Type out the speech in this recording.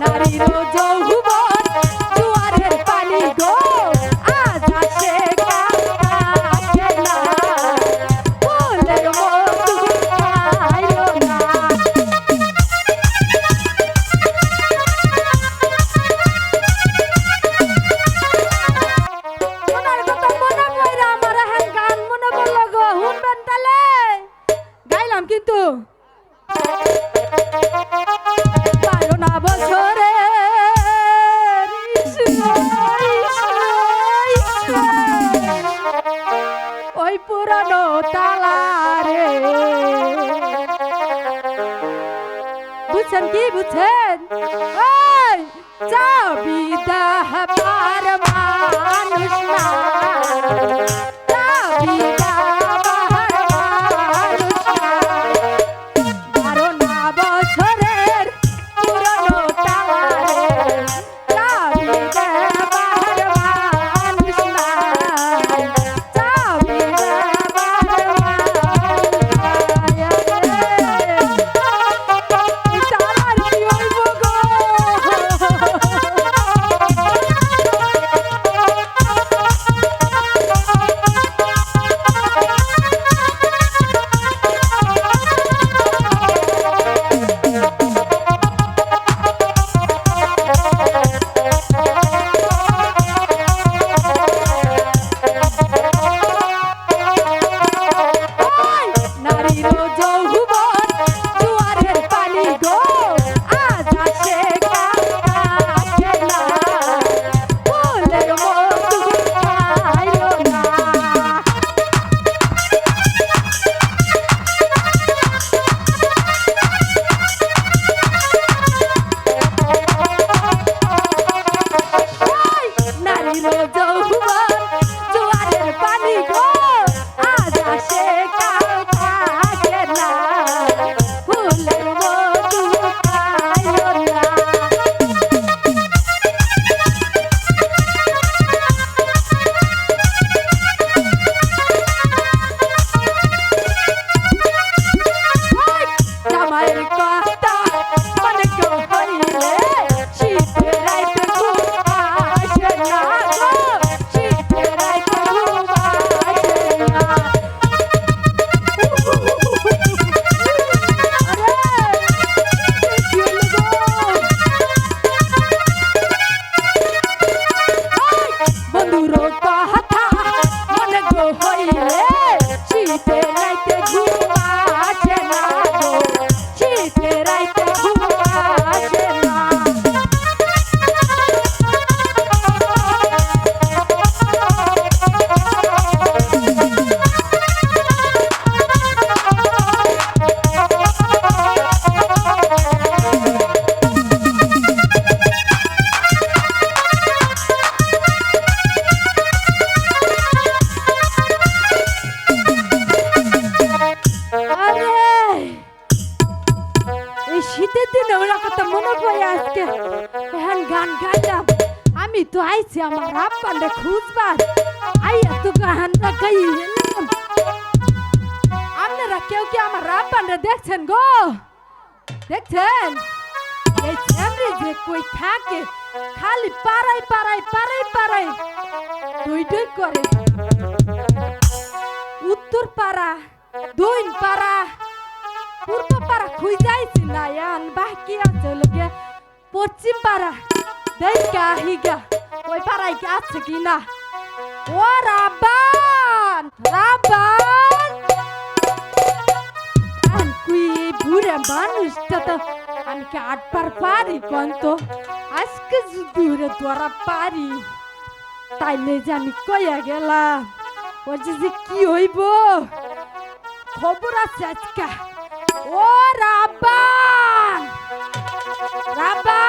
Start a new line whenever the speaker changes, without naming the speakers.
নারীর যৌবন জুয়ারের পানি গো। আজ আসে কাল পুরানো তালারে বুঝছেন কি বুঝছেন? চাবি দাহবার কথা। এই শীতের দিনে ওরা কথা মনে পড়ে আজকে। এখন গান গাইলাম। আমি তো আইছি আমার আব্বান্ডে খুঁজবার। আইয়া তো গানটা গাই আপনারা কেউ কি আমার আব্বান্ডে দেখছেন গো? দেখছেন? এই ছেমরি যে কই থাকে, খালি পাড়াই পাড়াই পাড়াই পাড়াই দুই দুই করে। উত্তর পাড়া দইন পাড়া পূর্ব পাড়া খুই যাইছি না ইয়ান বাকি আছে লোকে পশ্চিম পাড়া দেখা হিগা ওই পাড়ায় কি আছে কি না? ও রাবান রাবান আন কুই বুড়ে মানুষটা তো আমি কি আটবার পারি কন্ত আজকে যদি ওরে ধরা পারি তাইলে জানি কইয়া গেলাম। ও যে যে কি হইব? খবর আছে আজকা। ও রাবান রাবান